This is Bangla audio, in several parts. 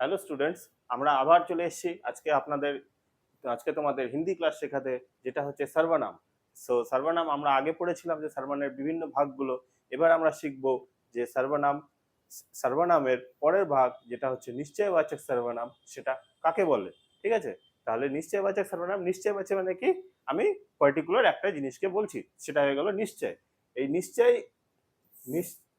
হ্যালো স্টুডেন্টস আমরা আবার চলে এসেছি। আজকে আপনাদের, আজকে তোমাদের হিন্দি ক্লাস শেখাতে, যেটা হচ্ছে সর্বনাম। সো সর্বনাম আমরা আগে পড়েছিলাম যে সর্বনামের বিভিন্ন ভাগগুলো। এবার আমরা শিখব যে সর্বনাম, সর্বনামের পরের ভাগ যেটা হচ্ছে নিশ্চয়বাচক সর্বনাম, সেটা কাকে বলে? ঠিক আছে? তাহলে নিশ্চয়বাচক সর্বনাম নিশ্চয়বাচক মানে কি? আমি পার্টিকুলার একটা জিনিসকে বলছি, সেটা হয়ে গেল নিশ্চয়। এই নিশ্চয় নিশ্চয়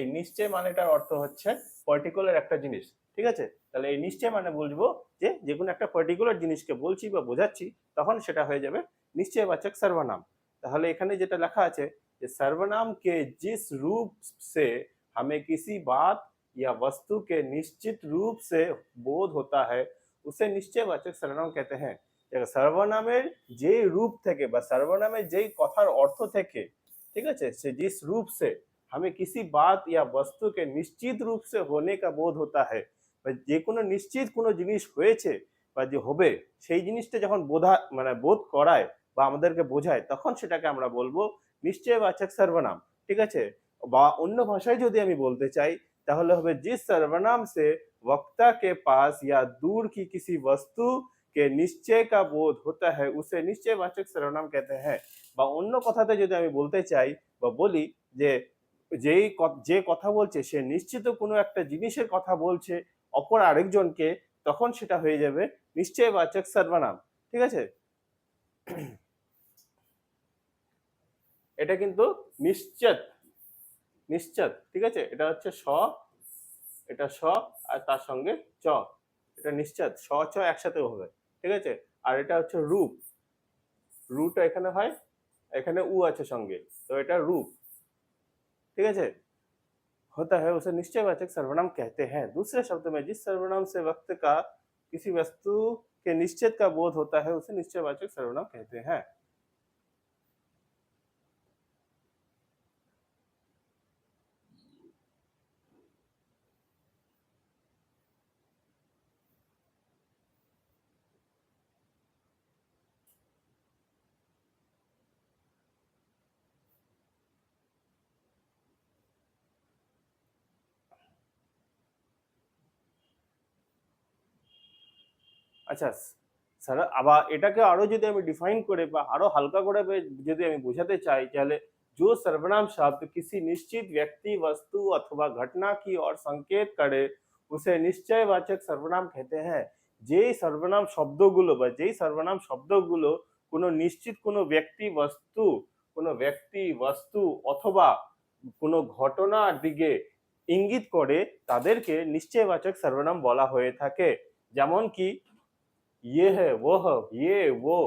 এই নিশ্চয় মানেটার অর্থ হচ্ছে পার্টিকুলার একটা জিনিস ঠিক আছে তাহলে এই নিশ্চয় মানে বলবো যে যে কোনো একটা পার্টিকুলার জিনিসকে বলছি বা বোঝাচ্ছি তখন সেটা হয়ে যাবে নিশ্চয়বাচক सर्वनाम তাহলে এখানে যেটা লেখা আছে যে सर्वनाम के जिस रूप से हमें किसी बात या वस्तु के निश्चित रूप से बोध होता है उसे निश्चयवाचक सर्वनाम कहते हैं দেখো, সর্বনামের যে রূপ থেকে বা সর্বনামের যেই কথার অর্থ থেকে ঠিক আছে সে जिस रूप से हमें किसी बात या वस्तु के निश्चित रूप से होने का बोध होता है বা যে কোনো নিশ্চিত কোনো জিনিস হয়েছে বা যে হবে সেই জিনিসটা যখন বোধা মানে বোধ করায় বা আমাদেরকে বোঝায় তখন সেটাকে আমরা বলবো নিশ্চয়বাচক সর্বনাম ঠিক আছে বা অন্য ভাষায় যদি আমি বলতে চাই তাহলে হবে जिस सर्वनाम से वक्ता के पास या दूर की किसी वस्तु के निश्चय का बोध होता है उसे निश्चयवाचक सर्वनाम कहते हैं বা অন্য কথাতে যদি আমি বলতে চাই বা বলি যে যেই যে কথা বলছে, সে নিশ্চিত কোনো একটা জিনিসের কথা বলছে অপর আরেকজনকে, তখন সেটা হয়ে যাবে নিশ্চয়বাচক সর্বনাম ঠিক আছে? এটা কিন্তু নিশ্চিত নিশ্চিত, ঠিক আছে? এটা হচ্ছে স, এটা স আর তার সঙ্গে চ, এটা নিশ্চিত, স, চ একসাথে হবে, ঠিক আছে? আর এটা হচ্ছে রূপ রুটা এখানে হয়, এখানে উ আছে সঙ্গে, তো এটা রূপ ठीक है होता है, उसे निश्चयवाचक सर्वनाम कहते हैं। दूसरे शब्द में, जिस सर्वनाम से वक्त का किसी वस्तु के निश्चित का बोध होता है, उसे निश्चयवाचक सर्वनाम कहते हैं। আচ্ছা স্যার আবার এটাকে আরো যদি আমি ডিফাইন করে বা আরো হালকা করে বে- যদি আমি বোঝাতে চাই তাহলে जो सर्वनाम शब्द किसी निश्चित व्यक्ति वस्तु अथवा घटना की ओर संकेत करे उसे निश्चयवाचक सर्वनाम कहते हैं যেই সর্বনাম শব্দগুলো বা যেই সর্বনাম শব্দগুলো কোনো নিশ্চিত কোনো ব্যক্তি বস্তু কোনো ব্যক্তি বস্তু অথবা কোনো ঘটনার দিকে ইঙ্গিত করে তাদেরকে নিশ্চয়বাচক সর্বনাম বলা হয়ে থাকে যেমন কি ये है वो है ये वो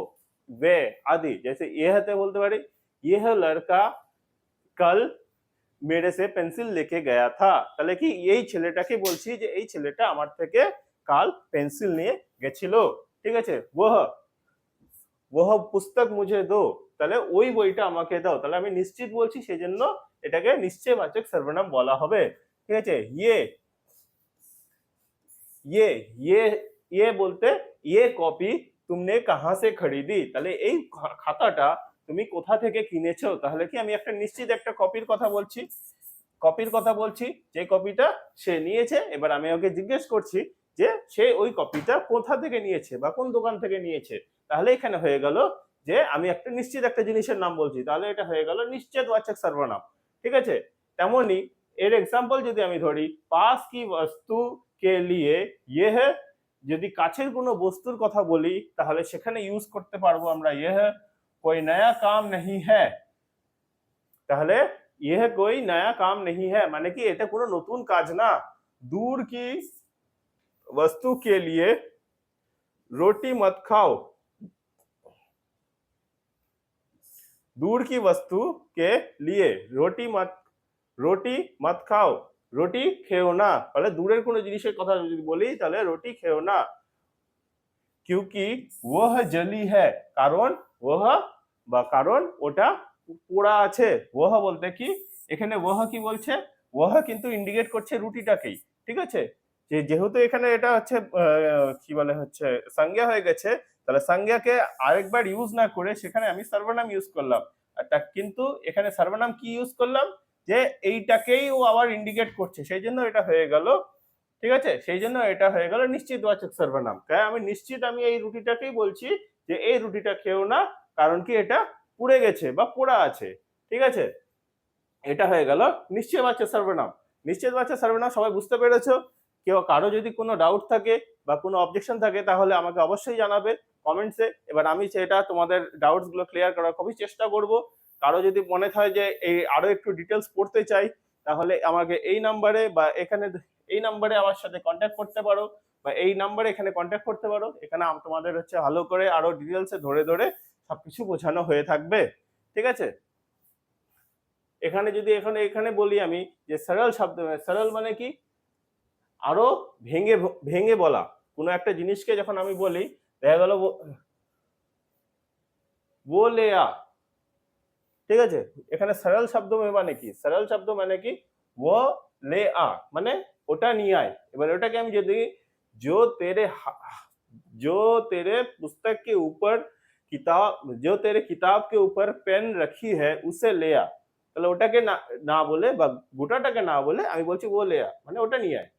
वे आदि जैसे ये है तो बोलते पारी ये है लड़का कल মেরে সে পেন্সিল লেকে গয়া থা তাহলে কি এই ছেলেটাকে বলছি যে এই ছেলেটা আমার থেকে কাল পেন্সিল নিয়ে গেছিল ঠিক আছে ওহ ওহ পুস্তক মুঝে দো তাহলে ওই বইটা আমাকে দাও তাহলে আমি নিশ্চিত বলছি সেই জন্য এটাকে নিশ্চয়বাচক সর্বনাম বলা হবে ঠিক আছে ইয়ে ইয়ে ইয়ে ইয়ে বলতে ইয়ে কপি তুমনে কাহা সে খরিদি তাহলে এই খাতাটা তুমি কোথা থেকে কিনেছো তাহলে কি আমি একটা নিশ্চিত একটা কপির কথা বলছি। কপির কথা বলছি, যে কপিটা সে নিয়েছে, এবার আমি ওকে জিজ্ঞেস করছি যে সে ওই কপিটা কোথা থেকে নিয়েছে বা কোন দোকান থেকে নিয়েছে? তাহলে এখানে হয়ে গেল যে আমি একটা নিশ্চিত একটা জিনিসের নাম বলছি, তাহলে এটা হয়ে গেল নিশ্চিত বাচক সর্বনাম। ঠিক আছে? তেমনি এর এক্সাম্পল যদি আমি ধরি, পাস কি বস্তু কে লিয়ে ইয়ে যদি কাছের কোনো বস্তুর কথা বলি তাহলে সেখানে ইউজ করতে পারবো আমরা ইয়ে है कोई नया काम नहीं है তাহলে ইয়ে कोई नया काम नहीं है মানে কি এটা কোনো নতুন কাজ না दूर की वस्तु के लिए रोटी मत खाओ दूर की वस्तु के लिए रोटी मत রুটি মত খাও রুটি খেও না। তাহলে দূরের কোনো জিনিসের কথা যদি বলি, তাহলে রুটি খেও না। কিউকি ওহ জলি হ্যাঁ কারণ ওহ বা কারণ ওটা পোড়া আছে। ওহ বলতে কি? এখানে ওহ কি বলছে? ওহ কিন্তু ইন্ডিকেট করছে রুটিটাকেই। ঠিক আছে? যে যেহেতু এখানে এটা হচ্ছে কি বলে হচ্ছে সংজ্ঞা হয়ে গেছে, তাহলে সংজ্ঞাকে আরেকবার ইউজ না করে সেখানে আমি সর্বনাম ইউজ করলাম। আর কিন্তু এখানে সর্বনাম কি ইউজ করলাম? যে এইটাকেই ও আবার ইন্ডিকেট করছে, সেই জন্য এটা হয়ে গেল, ঠিক আছে? সেই জন্য এটা হয়ে গেল নিশ্চিতবাচক সর্বনাম তাই আমি নিশ্চিত আমি এই রুটিটাকেই বলছি যে এই রুটিটা খেও না, কারণ কি এটা পুড়ে গেছে বা পোড়া আছে, ঠিক আছে? এটা হয়ে গেল নিশ্চয়বাচক সর্বনাম নিশ্চিতবাচক সর্বনাম সবাই বুঝতে পেরেছ? কেউ, কারও যদি কোনো ডাউট থাকে বা কোনো অবজেকশন থাকে, তাহলে আমাকে অবশ্যই জানাবে কমেন্টসে এবার আমি সেটা তোমাদের ডাউটসগুলো ক্লিয়ার করার খুবই চেষ্টা করব। কারও যদি মনে হয় যে এই আরও একটু ডিটেলস পড়তে চাই, তাহলে আমাকে এই নাম্বারে বা এখানে এই নাম্বারে আমার সাথে কন্ট্যাক্ট করতে পারো বা এই নাম্বারে এখানে কন্ট্যাক্ট করতে পারো। এখানে তোমাদের হচ্ছে ভালো করে আরও ডিটেলসে ধরে ধরে সবকিছু বোঝানো হয়ে থাকবে। ঠিক আছে? এখানে যদি এখানে এখানে বলি আমি যে সরল শব্দ, সরল মানে কি? আরও ভেঙে ভেঙে বলা। কোনো একটা জিনিসকে যখন আমি বলি, দেখা গেল বলে আ ঠিক আছে এখানে সরল শব্দ মানে কি সরল শব্দ মানে কি ও লে আ মানে ওটা নিয়ে আয় এবার ওটাকে আমি যদি जो तेरे हा- जो तेरे पुस्तक के ऊपर किताब जो तेरे किताब के ऊपर पेन रखी है उसे ले आ তাহলে ওটাকে না না বলে বা গোটাটাকে না বলে আমি বলছি ও লে আ মানে ওটা নিয়ে আয়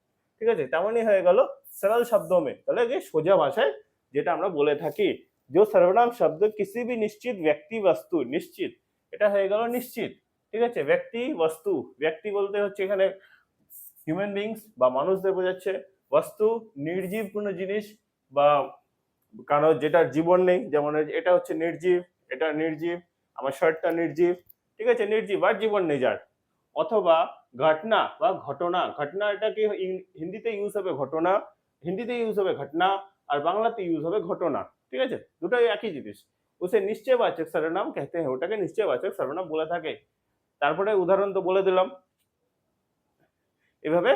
ঠিক আছে তেমনই হয়ে গেল সরল শব্দ মে তাহলে যে সোজা ভাষায় যেটা আমরা বলে থাকি যে সর্বনাম শব্দ কিসি भी নিশ্চিত ব্যক্তি বস্তু নিশ্চিত এটা হয়ে গেল নিশ্চিত, ঠিক আছে? ব্যক্তি, বস্তু, ব্যক্তি বলতে হচ্ছে এখানে হিউম্যান বিংস বা মানুষদের বোঝাচ্ছে, বস্তু, নির্জীব কোনো জিনিস বা কারও যেটার জীবন নেই, যেমন এটা হচ্ছে নির্জীব, এটা নির্জীব, আমার শার্টটা নির্জীব, ঠিক আছে? নির্জীব আর জীবন নেই যার। অথবা ঘটনা বা ঘটনা ঘটনা এটা কি হিন্দিতে ইউজ হবে ঘটনা, হিন্দিতে ইউজ হবে ঘটনা, আর বাংলাতে ইউজ হবে ঘটনা, ঠিক আছে? দুটোই একই জিনিস। উসে নিশ্চয়বাচক সর্বনাম কেহতে হ্যাঁ ওটাকে নিশ্চয়বাচক সর্বনাম বলে থাকে তারপরে উদাহরণ তো বলে দিলাম। এভাবে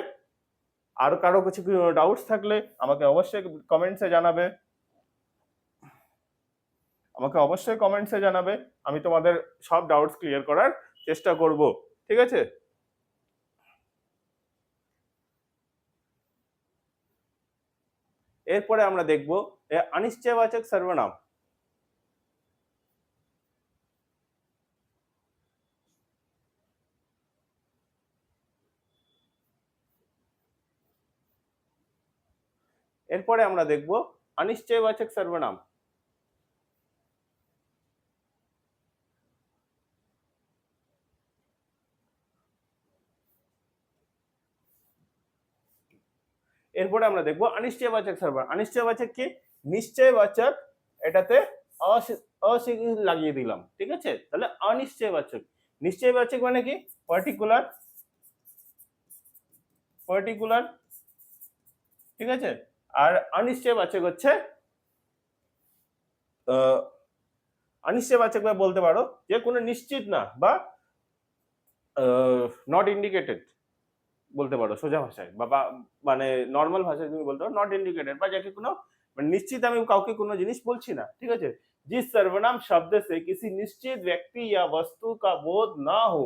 আর কারও কিছু ডাউটস থাকলে আমাকে অবশ্যই কমেন্টসে জানাবে। আমাকে অবশ্যই কমেন্টসে জানাবে। আমি তোমাদের সব ডাউটস ক্লিয়ার করার চেষ্টা করব। ঠিক আছে? এরপরে আমরা দেখব অনিশ্চয়বাচক সর্বনাম। এরপরে আমরা দেখব অনিশ্চয়বাচক সর্বনাম। এরপরে আমরা দেখব অনিশ্চয়বাচক সর্বনাম। অনিশ্চয়বাচক কি? নিশ্চয়বাচক এটাতে লাগিয়ে দিলাম, ঠিক আছে? তাহলে অনিশ্চয়বাচক নিশ্চয়বাচক মানে কি? পার্টিকুলার পার্টিকুলার ঠিক আছে? আর অনিশ্চয়বাচক হচ্ছে আহ, অনিশ্চয়বাচক বা বলতে পারো যে কোনো নিশ্চিত না বা নট ইন্ডিকেটেড বলতে পারো সোজা ভাষায় বা বা- মানে নর্মাল ভাষায় তুমি বলতে পারো নট ইন্ডিকেটেড বা যাকে কোনো মানে নিশ্চিত আমি কাউকে কোনো জিনিস বলছি না ঠিক আছে जिस सर्वनाम शब्द से किसी निश्चित व्यक्ति या वस्तु का बोध ना हो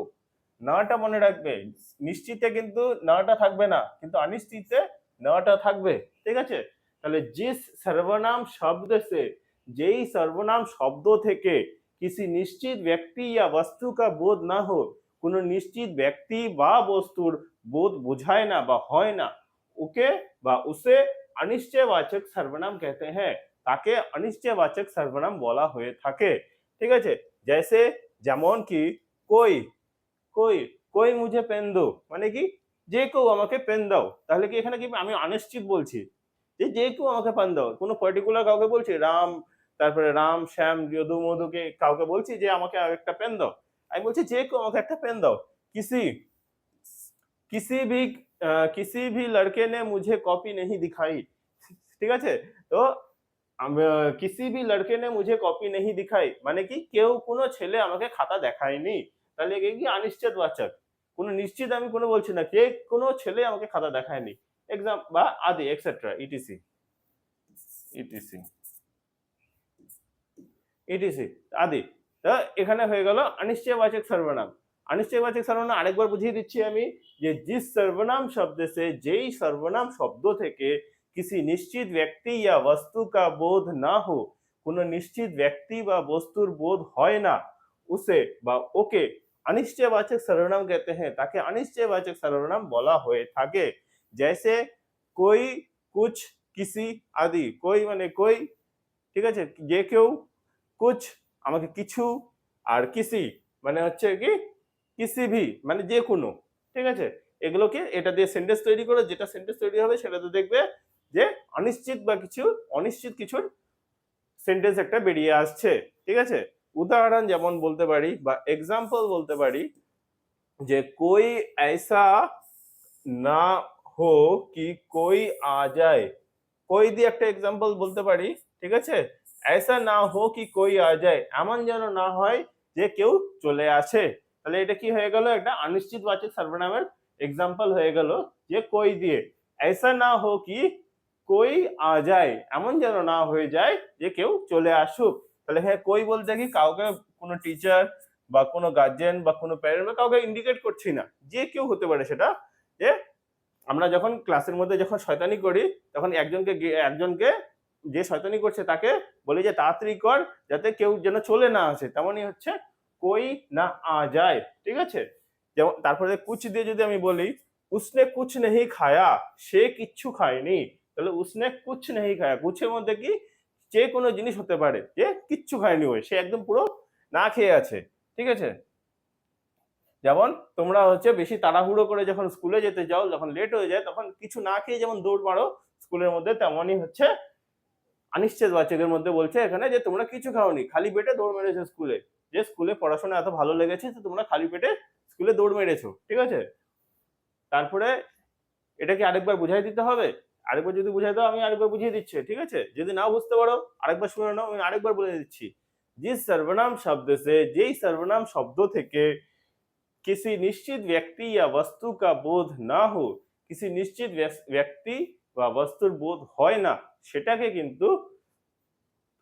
নাটা মনে রাখবে নিশ্চিতে কিন্তু নাটা থাকবে না কিন্তু অনিশ্চিতে নটা থাকবে। ঠিক আছে? তাহলে যে সর্বনাম শব্দ সে, যেই সর্বনাম শব্দ থেকে কিছু নিশ্চিত ব্যক্তি বা বস্তু কা বোধ না হোক, কোনো নিশ্চিত ব্যক্তি বা বস্তুর বোধ বোঝায় না বা হয় না, ওকে বা উসে অনিশ্চয়বাচক সর্বনাম कहते हैं হ্যাঁ, তাকে অনিশ্চয়বাচক সর্বনাম বলা হয়ে থাকে। ঠিক আছে? जैसे যেমন কি, কই কই কই মুঝে পেন দো মানে কি? যে কেউ আমাকে পেন দাও, তাহলে কি এখানে কি আমি অনিশ্চিত বলছি? যে যে কেউ আমাকে পেন দাও, কোনো পার্টিকুলার কাউকে বলছি, রাম, তারপরে রাম, শ্যাম, যদু, মধুকে কাউকে বলছি যে, আমাকে একটা পেন দাও। আমি বলছি, যে কেউ আমাকে একটা পেন দাও, কিসি কিসি ভি কিসি ভি লড়কে নে মুঝে কপি নেহি দিখাই। ঠিক আছে? তো কিসি ভি লড়কে নে মুঝে কপি নেহি দিখাই মানে কি, কেউ কোনো ছেলে আমাকে খাতা দেখায়নি। তাহলে কি অনিশ্চিত বাচক? কোনো নিশ্চিত আমি কোনো বলছি না কে কোনো ছেলে আমাকে খাতা দেখায়নি এক্সাম বা আদি এক্সেট্রা ইটিসি ইটিসি ইটিসি আদি তো এখানে হয়ে গেল অনিশ্চয়বাচক সর্বনাম अनिश्चयवाचक सर्वनाम আরেকবার বুঝিয়ে দিচ্ছি আমি যে जिस सर्वनाम शब्द से যেই সর্বনাম শব্দ থেকে किसी निश्चित व्यक्ति या वस्तु का बोध ना हो কোনো নিশ্চিত ব্যক্তি বা বস্তুর বোধ হয় না উসে বা ওকে অনিশ্চয়বাচক সর্বনাম कहते हैं তাকে অনিশ্চয়বাচক সর্বনাম বলা হয়ে থাকে जैसे कोई कुछ किसी আদি কই মানে কই ঠিক আছে যে কেউ কুছ আমাকে কিছু আর কিসি মানে হচ্ছে কি কিসি ভি মানে যে কোনো ঠিক আছে এগুলোকে এটা দিয়ে সেন্টেন্স তৈরি করো যেটা সেন্টেন্স তৈরি হবে সেটাতে দেখবে যে অনিশ্চিত বা কিছু অনিশ্চিত কিছুর সেন্টেন্স একটা বেরিয়ে আসছে ঠিক আছে উদাহরণ যেমন বলতে পারি বা এক্সাম্পল বলতে পারি যে কই ऐसा না হো কি কই আ যায় কই দিয়ে একটা এক্সাম্পল বলতে পারি ঠিক আছে ऐसा না হো কি কই আ যায় এমন যেন না হয় যে কেউ চলে আসে তাহলে এটা কি হয়ে গেল একটা অনিশ্চিতবাচক সর্বনামের এক্সাম্পল হয়ে গেল যে কই দিয়ে ऐसा না হো কি কই আ যায় এমন যেন না হয়ে যায় যে কেউ চলে আসুক তাহলে হ্যাঁ কই বলতে কি, কাউকে কোনো টিচার বা কোনো গার্জেন বা কোনো প্যারেন্ট বা কাউকে ইন্ডিকেট করছি না। যে কেউ হতে পারে সেটা, যে আমরা যখন ক্লাসের মধ্যে যখন শয়তানি করি, তখন একজনকে একজনকে যে শয়তানি করছে তাকে বলি যে, তাড়াতাড়ি কর, যাতে কেউ যেন চলে না আসে। তেমনই হচ্ছে, কই না আ যায়। ঠিক আছে? যেমন তারপরে কুচ দিয়ে যদি আমি বলি, উসনে কুছ নেহি খায়া, সে কিচ্ছু খায়নি। তাহলে উসনে কুছ নেহি খায়া কুছের মধ্যে কি? যে কোনো জিনিস হতে পারে, যে কিচ্ছু খায়নি ওই সে একদম পুরো না খেয়ে আছে, ঠিক আছে? যেমন তোমরা হচ্ছে বেশি তাড়াহুড়ো করে যখন স্কুলে যেতে যাও, যখন লেট হয়ে যায়, তখন কিছু না খেয়ে যেমন দৌড় মারো স্কুলের মধ্যে তেমনই হচ্ছে অনিশ্চিত বাচ্চাদের মধ্যে বলছে এখানে যে তোমরা কিছু খাওনি, খালি পেটে দৌড় মেরেছো স্কুলে যে স্কুলে পড়াশোনা এত ভালো লেগেছে তো তোমরা খালি পেটে স্কুলে দৌড় মেরেছো, ঠিক আছে? তারপরে এটা কি আরেকবার বুঝাই দিতে হবে আরেকবার যদি বুঝাই দাও আমি আরেকবার বুঝিয়ে দিচ্ছি ঠিক আছে যদি নাও বুঝতে পারো আরেকবার শুনে নাও আমি আরেকবার বলে দিচ্ছি যে সর্বনাম শব্দ से যেই সর্বনাম শব্দ থেকে किसी निश्चित व्यक्ति या वस्तु का बोध ना हो किसी निश्चित व्यस- ব্যক্তি বা বস্তুর বোধ হয় না সেটাকে কিন্তু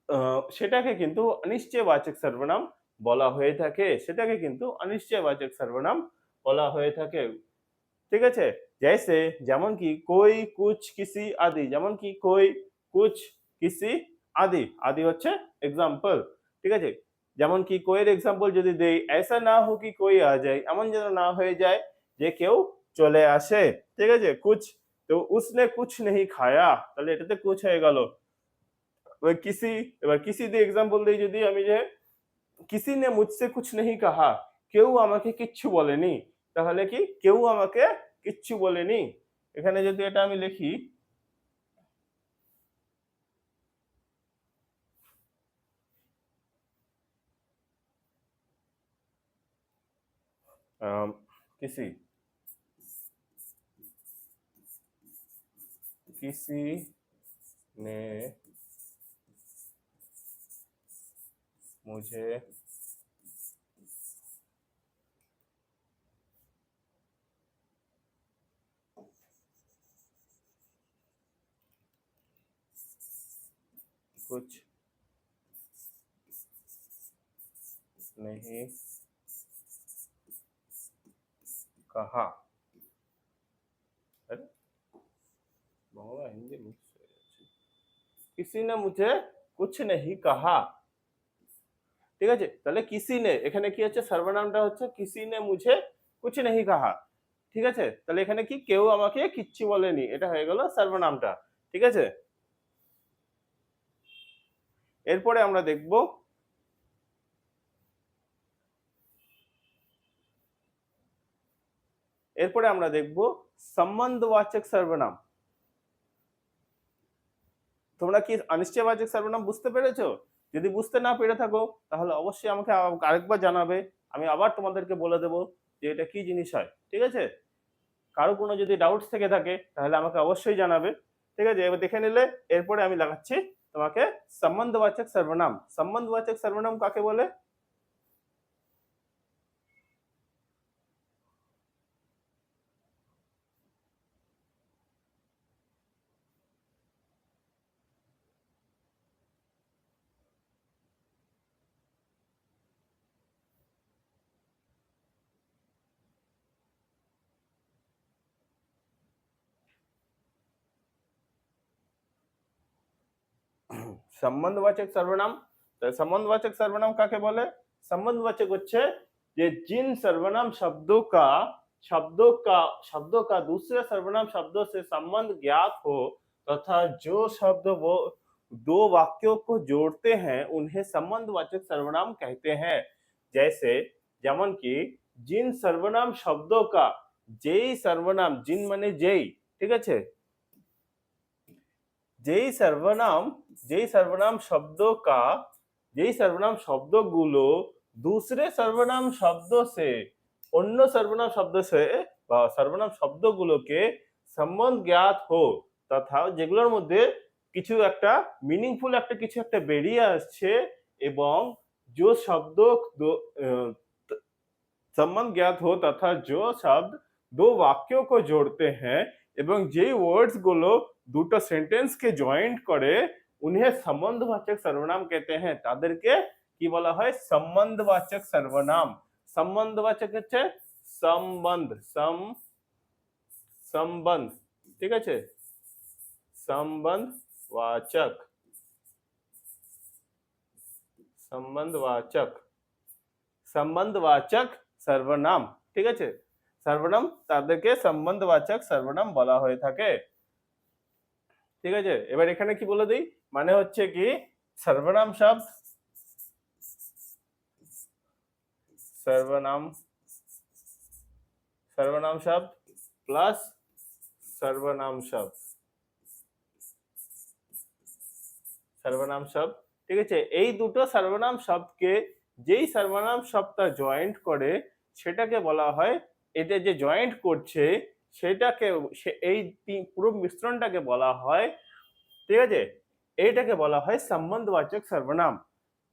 আহ, সেটাকে কিন্তু অনিশ্চয়বাচক সর্বনাম বলা হয়ে থাকে সেটাকে কিন্তু অনিশ্চয়বাচক সর্বনাম বলা হয়ে থাকে ঠিক আছে? जैसे যেমন কি কই, কুচ, কিসি আদি, যেমন কি কই, কুচ, কিসি আদি আদি হচ্ছে এক্সাম্পল ঠিক আছে? যেমন কি কোয়ের এক্সাম্পল যদি দেই, এসা না হোক কি কই আ যায়, এমন যেন না হয়ে যায় যে কেউ চলে আসে, ঠিক আছে? কুচ, তো উসনে কুচ নেই খায়া, তাহলে এটাতে কুচ হয়ে গেল। কিসি, এবার কিসি দিয়ে এক্সাম্পল দিই যদি আমি যে, কিসি নে মুঝসে কুচ নেই কাহা, কেউ আমাকে কিচ্ছু বলেনি তাহলে কি কেউ আমাকে কিচ্ছু বলেনি এখানে যদি এটা আমি লিখি अम, किसी किसी ने मुझे कुछ नहीं कहा अरे বাংলা হিন্দি মিক্স হয়ে যাচ্ছে কিসি নে মুঝে কুছ নেহি কাহা ঠিক আছে তাহলে কিসি নে এখানে কি হচ্ছে সর্বনামটা হচ্ছে কিসি নে মুঝে কুছ নেহি কাহা ঠিক আছে তাহলে এখানে কি কেউ আমাকে কিচ্ছু বলেনি এটা হয়ে গেল সর্বনামটা ঠিক আছে এরপরে আমরা দেখব এরপরে আমরা দেখব সম্বন্ধবাচক সর্বনাম। তোমরা কি অনিশ্চয়বাচক সর্বনাম বুঝতে পেরেছ? যদি বুঝতে না পেরে থাকো, তাহলে অবশ্যই আমাকে আরেকবার জানাবে। আমি আবার তোমাদেরকে বলে দেবো যে এটা কি জিনিস হয়, ঠিক আছে? কারও কোনো যদি ডাউটস থেকে থাকে, তাহলে আমাকে অবশ্যই জানাবে, ঠিক আছে? এবার দেখে নিলে, এরপরে আমি লাগাচ্ছি তোমাকে সম্বন্ধবাচক সর্বনাম। সম্বন্ধবাচক সর্বনাম কাকে বলে? સંબંધવાચક સર્વનામ તો સંબંધવાચક સર્વનામ क्या બોલે संबंधवाचक হচ্ছে যে तो जिन सर्वनाम शब्दों का शब्दों का शब्दों का दूसरे सर्वनाम शब्दों से संबंध ज्ञात हो तथा जो शब्द वो, दो वाक्यों को जोड़ते हैं, उन्हें संबंधवाचक सर्वनाम कहते हैं। जैसे, जमन की, जिन सर्वनाम शब्दों का, जेई सर्वनाम, जिन मने जय ठीक है जेई सर्वनाम যেই সর্বনাম শব্দ কা যেই সর্বনাম শব্দগুলো दूसरे सर्वनाम शब्दों से অন্য সর্বনাম শব্দ সে বা সর্বনাম শব্দগুলোকে সম্বন্ধ জ্ঞাত হো তথা যেগুলোর মধ্যে কিছু একটা মিনিংফুল একটা কিছু একটা বেরিয়ে আসছে এবং जो शब्द दो अ, त- संबंध ज्ञात हो तथा जो शब्द दो वाक्यों को जोड़ते हैं এবং যেই ওয়ার্ডস গুলো দুটো সেন্টেন্স কে জয়েন্ট করে उन्हें सम्बन्धवाचक सर्वनाम कहते हैं। तादर के की बोला है सम्बन्धवाचक सर्वनाम। संबंधवाचक है संबंध। सम, संबंध। ठीक है संबंधवाचक। संबंधवाचक। संबंध सर्वनाम। ठीक है सर्वनाम तादर के संबंध सर्वनाम बोला हुए था के? ঠিক আছে? এবার এখানে কি বলে দিই? মানে হচ্ছে কি, সর্বনাম সব সর্বনাম সর্বনাম সব প্লাস সর্বনাম সব। সর্বনাম সব, ঠিক আছে? এই দুটো সর্বনাম শব্দকে যেই সর্বনাম শব্দটা জয়েন্ট করে, সেটাকে বলা হয়, এতে যে জয়েন্ট করছে সেটাকে এই পুরো মিশ্রণটাকে বলা হয়, ঠিক আছে? এইটাকে বলা হয় সম্বন্ধবাচক সর্বনাম।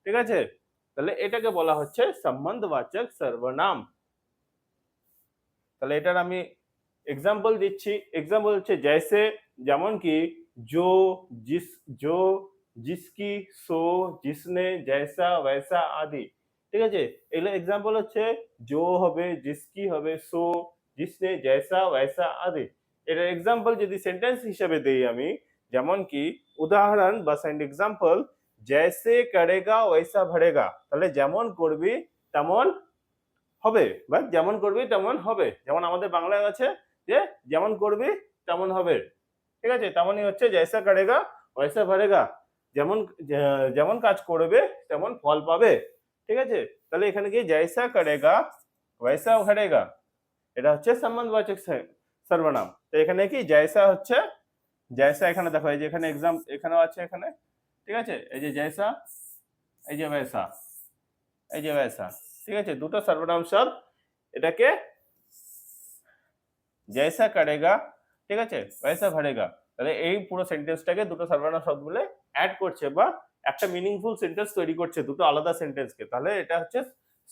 ঠিক আছে? তাহলে এটাকে বলা হচ্ছে সম্বন্ধবাচক সর্বনাম। তাহলে এটার আমি এক্সাম্পল দিচ্ছি। এক্সাম্পল হচ্ছে জয়সে, যেমন কি, জো, জিস, জো, জিসকি, সো, জিসনে, জয়সা, ওয়সা আদি। ঠিক আছে? এগুলো এক্সাম্পল হচ্ছে জো হবে, জিসকি হবে, সো জিসনে জয়সা ওয়সা আদি এটার এক্সাম্পল যদি সেন্টেন্স হিসেবে দেই আমি যেমন কি উদাহরণ বা সেন্ড এক্সাম্পল জয়সে করেগা ওয়সা ভরেগা তাহলে যেমন করবি তেমন হবে বা যেমন করবি তেমন হবে যেমন আমাদের বাংলায় আছে যে যেমন করবি তেমন হবে ঠিক আছে? তেমনই হচ্ছে জয়সা করেগা ওয়সা ভরেগা যেমন যেমন কাজ করবে তেমন ফল পাবে ঠিক আছে? তাহলে এখানে কি জয়সা করেগা ওয়সা ভরেগা এটা হচ্ছে সম্বন্ধবাচক সর্বনাম। তো এখানে কি? জয়সা হচ্ছে জয়সা এখানে দেখো, এই যে এখানে এক্সাম এখানেও আছে এখানে। ঠিক আছে? এই যে জয়সা, এই যে বয়সা এই যে বয়সা ঠিক আছে? দুটো সর্বনাম সব এটাকে জয়সা কাড়েগা ঠিক আছে? পয়সা ভরেগা। তাহলে এই পুরো সেন্টেন্সটাকে দুটো সর্বনাম শব্দ বলে অ্যাড করছে বা একটা মিনিংফুল সেন্টেন্স তৈরি করছে, দুটো আলাদা সেন্টেন্সকে তাহলে এটা হচ্ছে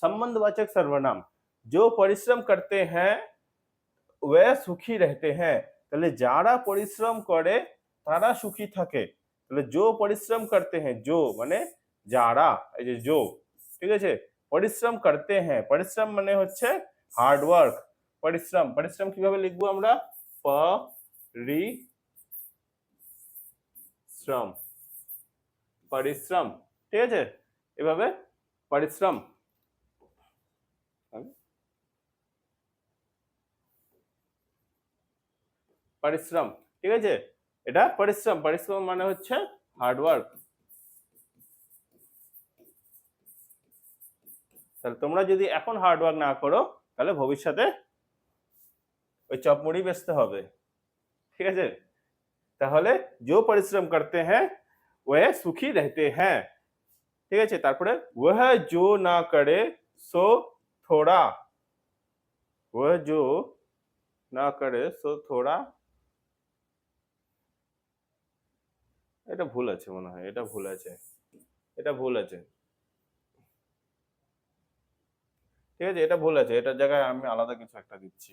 সম্বন্ধবাচক সর্বনাম। जो परिश्रम करते हैं वे সুখী रहते हैं তাহলে যারা পরিশ্রম করে তারা সুখী থাকে তাহলে जो परिश्रम करते हैं जो মানে যারা এই যে जो ঠিক আছে পরিশ্রম করতে হ্যাঁ পরিশ্রম মানে হচ্ছে হার্ড ওয়ার্ক পরিশ্রম পরিশ্রম কিভাবে লিখবো আমরা প রি শ্রম পরিশ্রম ঠিক আছে এভাবে পরিশ্রম পরিশ্রম, ঠিক আছে? এটা পরিশ্রম পরিশ্রম মানে হচ্ছে হার্ডওয়ার্ক তাহলে তোমরা যদি এখন হার্ডওয়ার্ক না করো, তাহলে ভবিষ্যতে ওই চপমুড়ি বেচতে হবে, ঠিক আছে? তাহলে যে পরিশ্রম করতে হ্যাঁ ওয়ে সুখী রহতে হ্যাঁ ঠিক আছে? তারপরে ওহ জো না করে, সো থোড়া। ও জো না করে, সো থোড়া। এটা ভুল আছে মনে হয়, এটা ভুল আছে, এটা ভুল আছে। ঠিক আছে, এটা ভুল আছে, এটার জায়গায় আমি আলাদা কিছু একটা দিচ্ছি।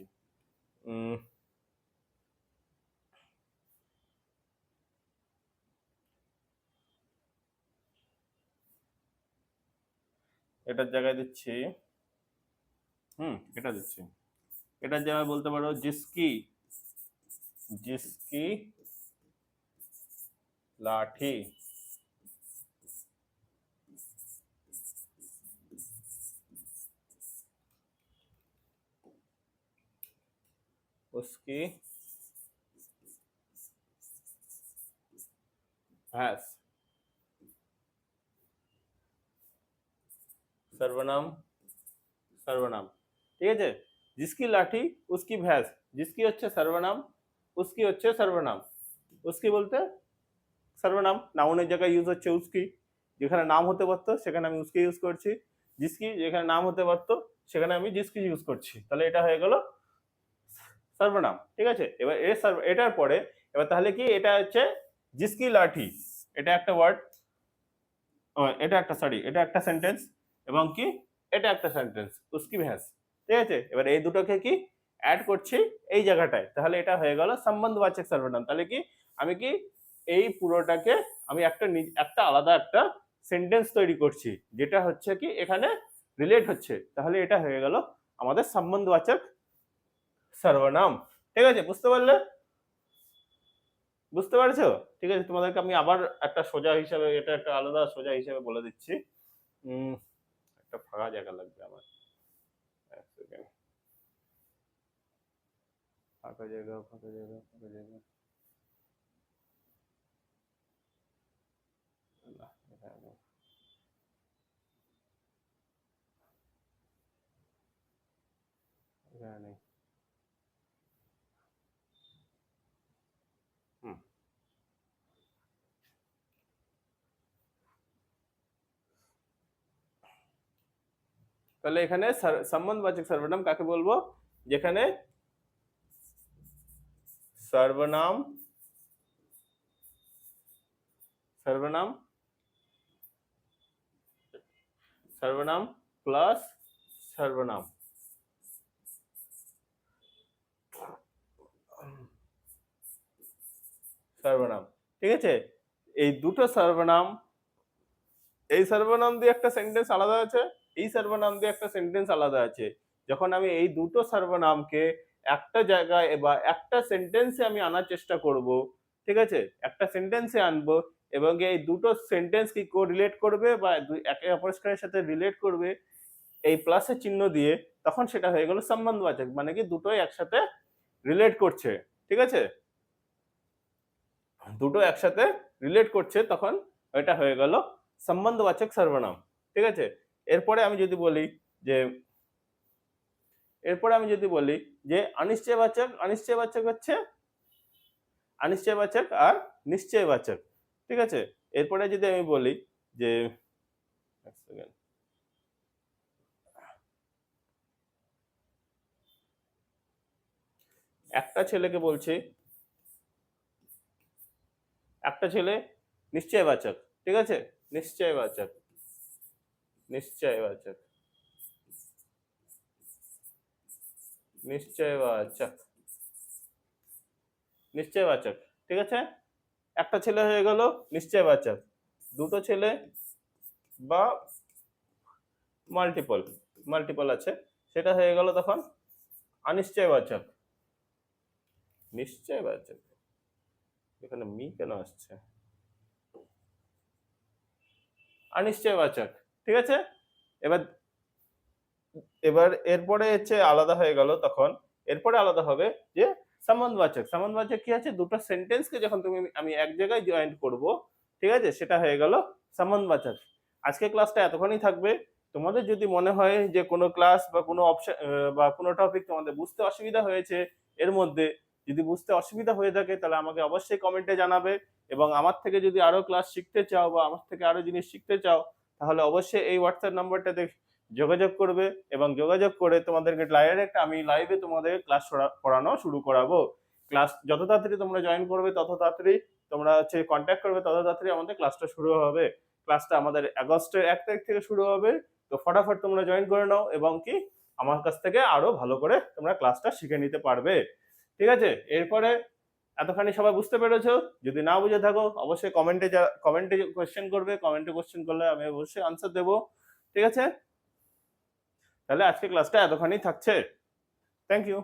এটার জায়গায় দিচ্ছি, হুম, এটা দিচ্ছি। এটার জায়গায় বলতে পারো, জিসকি জিসকি लाठी। उसकी भैंस। सर्वनाम सर्वनाम। ठीक है जिसकी लाठी, उसकी भैंस। जिसकी अच्छे सर्वनाम, उसकी अच्छे सर्वनाम। उसकी बोलते সর্বনাম। নাউনের জায়গায় ইউজ হচ্ছে উস্কি। যেখানে নাম হতে পারতো, সেখানে আমি উস্কি ইউজ করছি। জিসকি, যেখানে নাম হতে পারতো, সেখানে আমি জিসকি ইউজ করছি। তাহলে এটা হয়ে গেল সর্বনাম, ঠিক আছে? এবার এর সর্ব- এটার পরে, এবার তাহলে কি? এটা হচ্ছে জিসকি লাঠি। এটা একটা ওয়ার্ড এটা একটা সরি এটা একটা সেন্টেন্স এবং কি? এটা একটা সেন্টেন্স উস্কি ভ্যাস, ঠিক আছে? এবার এই দুটোকে কি? অ্যাড করছি এই জায়গাটায়। তাহলে এটা হয়ে গেল সম্বন্ধবাচক সর্বনাম। তাহলে কি? আমি কি এই পুরোটাকে আমি একটা একটা আলাদা একটা সেন্টেন্স তৈরি করছি, যেটা হচ্ছে কি এখানে রিলেট হচ্ছে। তাহলে এটা হয়ে গেল আমাদের সম্বন্ধবাচক সর্বনাম। ঠিক আছে, বুঝতে পারলে? বুঝতে পারছ? ঠিক আছে, তোমাদেরকে আমি আবার একটা সোজা হিসাবে, এটা একটা আলাদা সোজা হিসাবে বলে দিচ্ছি। একটা ফাঁকা জায়গা লাগবে আমার। ফাঁকা জায়গা ফাঁকা জায়গা ফাঁকা জায়গা। এখানে নেই। হুম। তাহলে এখানে সর- সম্বন্ধবাচক সর্বনাম কাকে বলব যেখানে সর্বনাম সর্বনাম সর্বনাম প্লাস সর্বনাম সর্বনাম। ঠিক আছে? এই দুটো সর্বনাম, এই সর্বনাম দিয়ে একটা সেন্টেন্স আলাদা আছে, এই সর্বনাম দিয়ে একটা সেন্টেন্স আলাদা আছে। যখন আমি এই দুটো সর্বনামকে একটা জায়গায় বা একটা সেন্টেন্সে আমি আনার চেষ্টা করব, ঠিক আছে? একটা সেন্টেন্সে আনব এবং এই দুটো সেন্টেন্স কি রিলেট করবে বা একে অপরের সাথে রিলেট করবে, এই প্লাসের চিহ্ন দিয়ে, তখন সেটা হয়ে গেল সম্বন্ধবাচক মানে কি দুটোই একসাথে রিলেট করছে, ঠিক আছে? দুটো একসাথে রিলেট করছে, তখন এটা হয়ে গেল সম্বন্ধবাচক সর্বনাম। ঠিক আছে? এরপরে আমি যদি বলি যে, এরপরে আমি যদি বলি যে, অনিশ্চয়বাচক অনিশ্চয়বাচক হচ্ছে অনিশ্চয়বাচক আর নিশ্চয়বাচক। ঠিক আছে? এরপরে যদি আমি বলি যে। একটা ছেলেকে বলছি একটা ছেলে নিশ্চয়বাচক ঠিক আছে? নিশ্চয়বাচক নিশ্চয়বাচক নিশ্চয়বাচক নিশ্চয়বাচক ঠিক আছে? একটা ছেলে হয়ে গেল নিশ্চয়বাচক দুটো ছেলে বা মাল্টিপল মাল্টিপল আছে। সেটা হয়ে গেল তখন অনিশ্চয়বাচক নিশ্চয়বাচক এখানে মি কেন আসছে? অনিশ্চয়বাচক ঠিক আছে? এবার এবার এরপরে হচ্ছে আলাদা হয়ে গেল তখন। এরপরে আলাদা হবে যে সম্বন্ধবাচক সম্বন্ধবাচক কি আছে? দুটো সেন্টেন্সকে যখন তুমি, আমি এক জায়গায় জয়েন করব, ঠিক আছে? সেটা হয়ে গেল সম্বন্ধবাচক আজকে ক্লাসটা এতক্ষণই থাকবে। তোমাদের যদি মনে হয় যে কোনো ক্লাস বা কোনো অপশন বা কোনো টপিক তোমাদের বুঝতে অসুবিধা হয়েছে, এর মধ্যে যদি বুঝতে অসুবিধা হয়ে থাকে, তাহলে আমাকে অবশ্যই কমেন্টে জানাবে এবং আমার থেকে যদি আরও ক্লাস শিখতে চাও বা আমার থেকে আরও জিনিস শিখতে চাও, তাহলে অবশ্যই এই হোয়াটসঅ্যাপ নাম্বারটাতে যোগাযোগ করবে এবং যোগাযোগ করে তোমাদেরকে ডাইরেক্ট আমি লাইভে তোমাদের ক্লাস পড়ানো শুরু করাবো। ক্লাস যত তাড়াতাড়ি তোমরা জয়েন করবে, তত তাড়াতাড়ি তোমরা হচ্ছে কন্ট্যাক্ট করবে, তত তাড়াতাড়ি আমাদের ক্লাসটা শুরু হবে। ক্লাসটা আমাদের আগস্টের এক তারিখ থেকে শুরু হবে। তো ফটাফট তোমরা জয়েন করে নাও এবং কি আমার কাছ থেকে আরও ভালো করে তোমরা ক্লাসটা শিখে নিতে পারবে। ঠিক আছে? এরপরে এতখানি সবাই বুঝতে পেরেছ? যদি না বুঝে থাকো, অবশ্যই কমেন্টে কমেন্টে কোয়েশ্চেন করবে। কমেন্টে কোয়েশ্চেন করলে আমি অবশ্যই আনসার দেবো। ঠিক আছে? তাহলে আজকে ক্লাসটা এতখানি থাকছে। Thank you